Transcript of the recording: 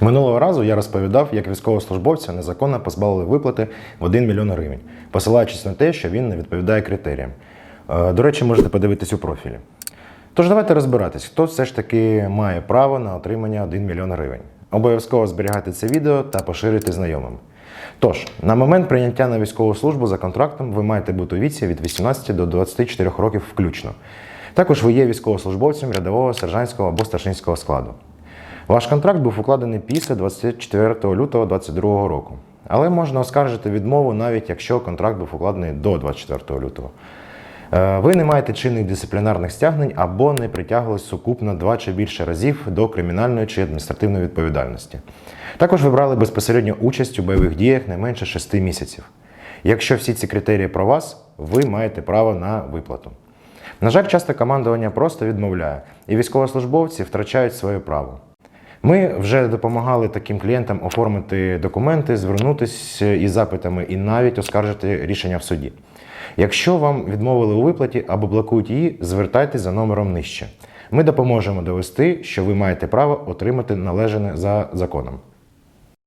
Минулого разу я розповідав, як військовослужбовця незаконно позбавили виплати в 1 мільйон гривень, посилаючись на те, що він не відповідає критеріям. Е, До речі, можете подивитись у профілі. Тож давайте розбиратись, хто все ж таки має право на отримання 1 мільйон гривень. Обов'язково зберігайте це відео та поширюйте знайомим. Тож, на момент прийняття на військову службу за контрактом ви маєте бути у віці від 18 до 24 років включно. Також ви є військовослужбовцем рядового, сержантського або старшинського складу. Ваш контракт був укладений після 24 лютого 2022 року. Але можна оскаржити відмову навіть якщо контракт був укладений до 24 лютого. Е, Ви не маєте чинних дисциплінарних стягнень або не притягувались сукупно два чи більше разів до кримінальної чи адміністративної відповідальності. Також ви брали безпосередньо участь у бойових діях не менше 6 місяців. Якщо всі ці критерії про вас, ви маєте право на виплату. На жаль, часто командування просто відмовляє, і військовослужбовці втрачають своє право. Ми вже допомагали таким клієнтам оформити документи, звернутися із запитами і навіть оскаржити рішення в суді. Якщо вам відмовили у виплаті або блокують її, звертайтеся за номером нижче. Ми допоможемо довести, що ви маєте право отримати належне за законом.